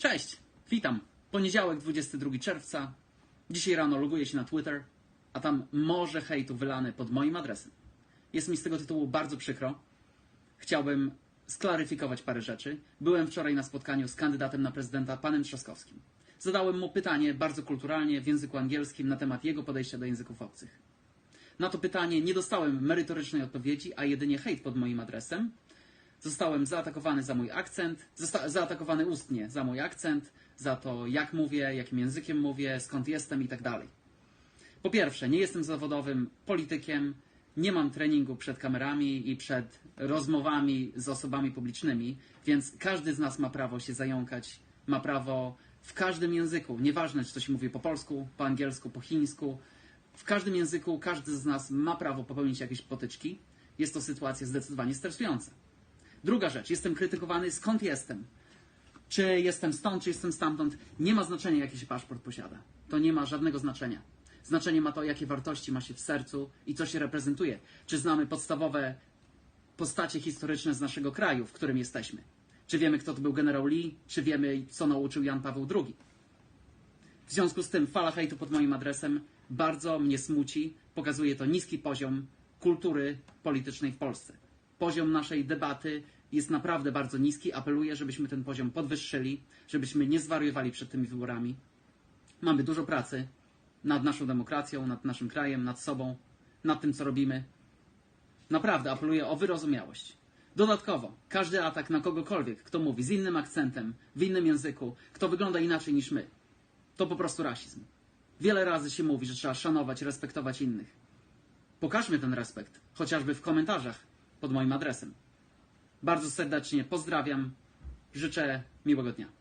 Cześć, witam. Poniedziałek, 22 czerwca. Dzisiaj rano loguję się na Twitter, a tam morze hejtu wylane pod moim adresem. Jest mi z tego tytułu bardzo przykro. Chciałbym sklaryfikować parę rzeczy. Byłem wczoraj na spotkaniu z kandydatem na prezydenta, panem Trzaskowskim. Zadałem mu pytanie bardzo kulturalnie w języku angielskim na temat jego podejścia do języków obcych. Na to pytanie nie dostałem merytorycznej odpowiedzi, a jedynie hejt pod moim adresem. Zostałem zaatakowany za mój akcent, zosta- zaatakowany ustnie za mój akcent, za to jak mówię, jakim językiem mówię, skąd jestem i tak dalej. Po pierwsze, nie jestem zawodowym politykiem, nie mam treningu przed kamerami i przed rozmowami z osobami publicznymi, więc każdy z nas ma prawo się zająkać, ma prawo w każdym języku, nieważne czy to się mówi po polsku, po angielsku, po chińsku, w każdym języku każdy z nas ma prawo popełnić jakieś potyczki. Jest to sytuacja zdecydowanie stresująca. Druga rzecz, jestem krytykowany skąd jestem. Czy jestem stąd, czy jestem stamtąd, nie ma znaczenia, jaki się paszport posiada. To nie ma żadnego znaczenia. Znaczenie ma to, jakie wartości ma się w sercu i co się reprezentuje. Czy znamy podstawowe postacie historyczne z naszego kraju, w którym jesteśmy. Czy wiemy, kto to był generał Lee, czy wiemy, co nauczył Jan Paweł II. W związku z tym fala hejtu pod moim adresem bardzo mnie smuci. Pokazuje to niski poziom kultury politycznej w Polsce. Poziom naszej debaty jest naprawdę bardzo niski. Apeluję, żebyśmy ten poziom podwyższyli, żebyśmy nie zwariowali przed tymi wyborami. Mamy dużo pracy nad naszą demokracją, nad naszym krajem, nad sobą, nad tym, co robimy. Naprawdę apeluję o wyrozumiałość. Dodatkowo, każdy atak na kogokolwiek, kto mówi z innym akcentem, w innym języku, kto wygląda inaczej niż my, to po prostu rasizm. Wiele razy się mówi, że trzeba szanować, respektować innych. Pokażmy ten respekt, chociażby w komentarzach pod moim adresem. Bardzo serdecznie pozdrawiam, życzę miłego dnia.